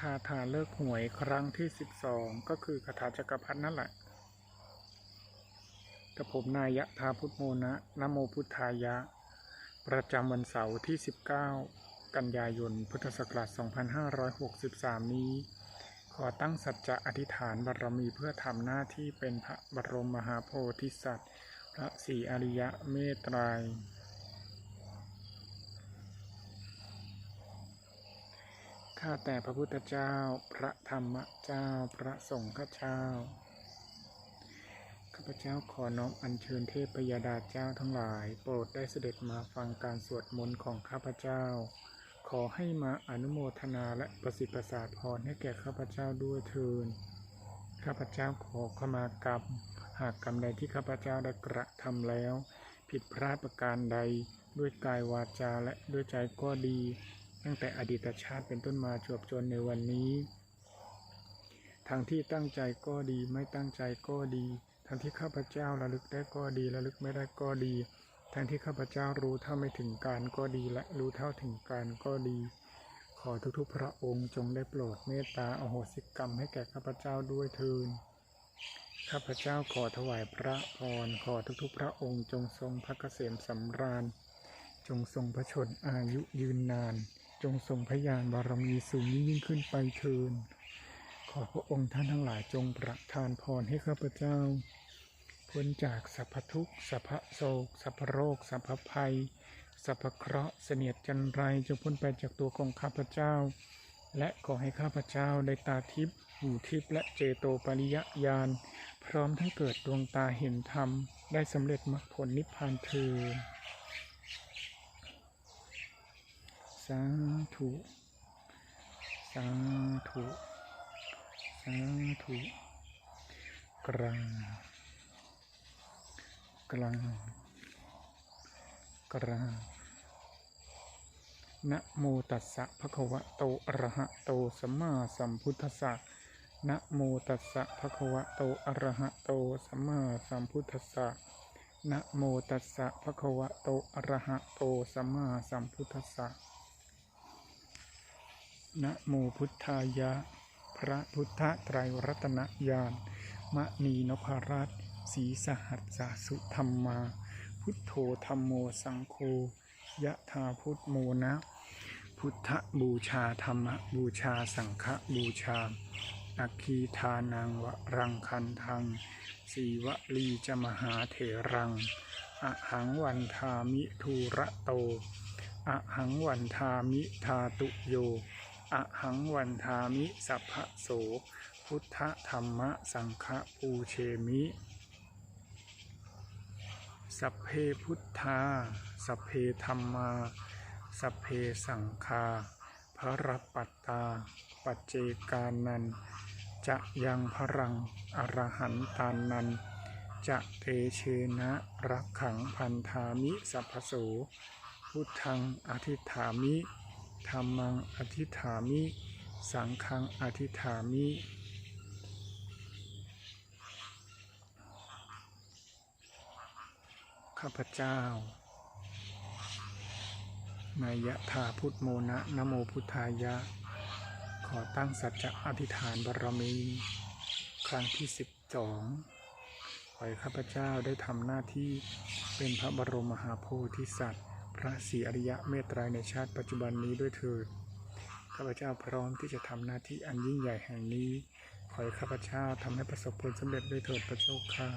คาถาเลิกหวยครั้งที่12ก็คือคาถาจักรพรรดินั่นแหละกับผมนายยะทาพุทโมนะนะโมพุทธายะ ประจำวันเสาร์ที่ 19 กันยายน พุทธศักราช 2563 นี้ ขอตั้งสัจจะอธิษฐานบารมีเพื่อทำหน้าที่เป็นพระบรมมหาโพธิสัตว์ พระศรีอริยะเมตไตรย ข้าแต่พระพุทธเจ้า พระธรรมเจ้า พระสงฆ์ข้าเจ้า ข้าพเจ้าขอน้อมอัญเชิญเทพยดาเจ้าทั้งหลาย โปรดได้เสด็จมาฟังการสวดมนต์ของข้าพเจ้า ขอให้มาอนุโมทนาและประสิทธิ์ประสาทพรให้แก่ข้าพเจ้าด้วยเทินข้าพเจ้าขอขมากรรม หากกรรมใดที่ข้าพเจ้าได้กระทำแล้ว ผิดพลาดประการใดด้วยกายวาจาและด้วยใจก็ดี ตั้งแต่อดีตชาติเป็นต้นมาจวบจนในวันนี้ทั้งที่ตั้งใจก็ดีไม่ตั้งใจก็ดีทั้งที่ข้าพเจ้าระลึกได้ก็ดีระลึกไม่ได้ก็ดีทั้งที่ข้าพเจ้ารู้เท่าไม่ถึงการก็ดีและรู้เท่าถึงการก็ดี ขอทุกๆพระองค์จงได้โปรดเมตตาอโหสิกรรมให้แก่ข้าพเจ้าด้วยเทินข้าพเจ้าขอถวายพระพรขอทุกๆพระองค์จงทรงพระเกษมสำราญ จงทรงพระชนอายุยืนนาน จงทรงพยานบารมีสูงยิ่งขึ้นไปเทิน ขอพระองค์ท่านทั้งหลายจงประทานพรให้ข้าพเจ้า พ้นจากสัพพทุกสัพพโศกสัพพโรคสัพพภัย สัพพเคราะห์เสนียดจันไรจงพ้นไปจากตัวของข้าพเจ้า และขอให้ข้าพเจ้าได้ตาทิพย์หูทิพย์และเจโตปริยญาณพร้อมทั้งเกิดดวงตาเห็นธรรม ได้สำเร็จมรรคผลนิพพานเธอญ สาธุสาธุสาธุกลางกลางกลางนะโมตัสสะภะคะวะโตอะระหะโตสัมมาสัมพุทธัสสะนะโมตัสสะภะคะวะโตอะระหะโตสัมมาสัมพุทธัสสะนะโมตัสสะภะคะวะโตอะระหะโตสัมมาสัมพุทธัสสะ นะโมพุทธายะ พระพุทธไตรรัตนญาณมณีนพรัตน์ศรีสหัสสสุธรรมา พุทโธธรรมโมสังโฆยะธาพุทโมนะ พุทธบูชาธรรมบูชาสังฆบูชาอัคคีทานังวรังคันทัง สีวลีจมหาเถรังอหังวันทามิทูระโตอหังวันทามิทาตุโย อหังวันทามิสัพพะโส พุทธธรรมะสังฆปูเชมิ สัพเพพุทธา สัพเพธรรมา สัพเพสังฆาพระปัตตา ปัจเจกานัน จะยังพรังอรหันตานัน จะเตเชนะรักขังพันธามิสัพพโส พุทธังอธิษฐามิ ธรรมังอธิฐามิ สังฆังอธิฐามิข้าพเจ้านายะธาพุทธโมนะนโมพุทธายะ ขอตั้งสัจจะอธิษฐานบารมี ครั้งที่สิบสองขอให้ข้าพเจ้าได้ทำหน้าที่เป็นพระบรมมหาโพธิสัตว์ พระศรีอริยะเมตไตรในชาติปัจจุบันนี้ด้วยเถิด ข้าพเจ้าพร้อมที่จะทำหน้าที่อันยิ่งใหญ่แห่งนี้ ขอให้ข้าพเจ้าทำให้ประสบผลสำเร็จด้วยเถิดพระเจ้าค่ะ